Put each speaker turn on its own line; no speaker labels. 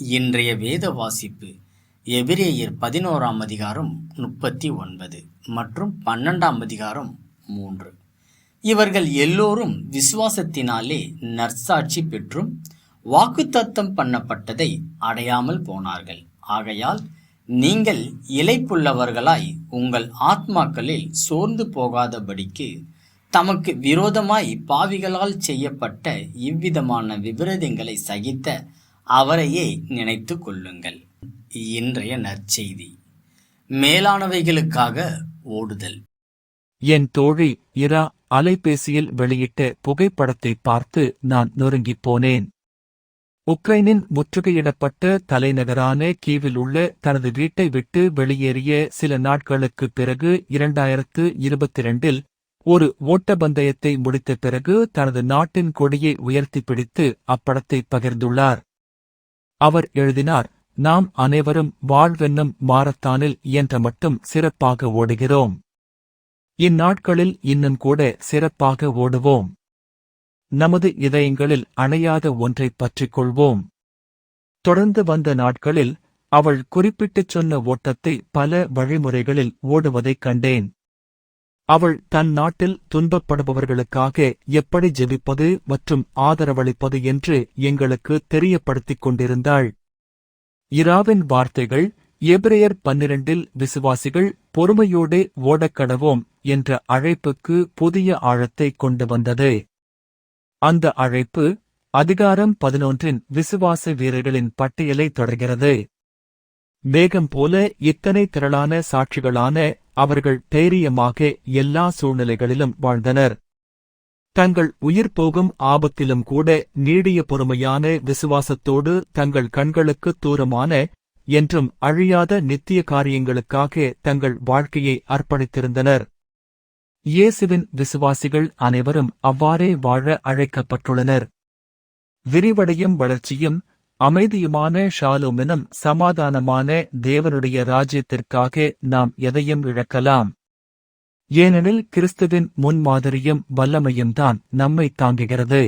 இன்றைய வேத வாசிப்பு எபிரேயர் பதினோராம் அதிகாரம் முப்பத்தி ஒன்பது மற்றும் பன்னெண்டாம் அதிகாரம் மூன்று. இவர்கள் எல்லோரும் விசுவாசத்தினாலே நற்சாட்சி பெற்றும் வாக்குத்தத்தம் பண்ணப்பட்டதை அடையாமல் போனார்கள். ஆகையால் நீங்கள் இளைப்புள்ளவர்களாய் உங்கள் ஆத்மாக்களில் சோர்ந்து போகாதபடிக்கு தமக்கு விரோதமாய் பாவிகளால் செய்யப்பட்ட இவ்விதமான விபரீதங்களை சகித்த அவரையே நினைத்து கொள்ளுங்கள். இன்றைய நற்செய்தி. மேலானவைகளுக்காக ஓடுதல்.
என் தோழி இரா அலைபேசியில் வெளியிட்ட புகைப்படத்தை பார்த்து நான் நொறுங்கிப் போனேன். உக்ரைனின் முற்றுகையிடப்பட்ட தலைநகரான கீவில் உள்ள தனது வீட்டை விட்டு வெளியேறிய சில நாட்களுக்குப் பிறகு இரண்டாயிரத்து இருபத்தி இரண்டில் ஒரு ஓட்டபந்தயத்தை முடித்த பிறகு தனது நாட்டின் கொடியை உயர்த்தி பிடித்து அப்படத்தை பகிர்ந்துள்ளார். அவர் எழுதினார் நாம் அனைவரும் வாழ்வென்னும் மாரத்தானில் இயன்ற மட்டும் சிறப்பாக ஓடுகிறோம். இந்நாட்களில் இன்னும் கூட சிறப்பாக ஓடுவோம். நமது இதயங்களில் அணையாத ஒன்றைப் பற்றிக் கொள்வோம் தொடர்ந்து வந்த நாட்களில் அவள் குறிப்பிட்டுச் சொன்ன ஓட்டத்தை பல வழிமுறைகளில் ஓடுவதைக் கண்டேன். அவள் தன் நாட்டில் துன்பப்படுபவர்களுக்காக எப்படி ஜெபிப்பது மற்றும் ஆதரவளிப்பது என்று எங்களுக்கு தெரியப்படுத்திக் கொண்டிருந்தாள். இராவின் வார்த்தைகள் எபிரேயர் பன்னிரண்டில் விசுவாசிகள் பொறுமையோடு ஓடக்கடவோம் என்ற அழைப்புக்கு புதிய ஆழத்தை கொண்டு வந்தது. அந்த அழைப்பு அதிகாரம் பதினொன்றின் விசுவாச வீரர்களின் பட்டியலை தொடர்கிறது. மேகம் போல இத்தனை திரளான சாட்சிகளான அவர்கள் தைரியமாக எல்லா சூழ்நிலைகளிலும் வாழ்ந்தனர். தங்கள் உயிர் போகும் ஆபத்திலும் கூட நீடிய பொறுமையான விசுவாசத்தோடு தங்கள் கண்களுக்கு தூரமான என்றும் அழியாத நித்திய காரியங்களுக்காக தங்கள் வாழ்க்கையை அர்ப்பணித்திருந்தனர். இயேசுவின் விசுவாசிகள் அனைவரும் அவ்வாறே வாழ அழைக்கப்பட்டுள்ளனர். விரிவடையும் வளர்ச்சியும் அமைதியுமான ஷாலுமினும் சமாதானமான தேவனுடைய ராஜ்யத்திற்காக நாம் எதையும் இழக்கலாம். ஏனெனில் கிறிஸ்துவின் முன்மாதிரியும் வல்லமையும் தான் நம்மை தாங்குகிறது.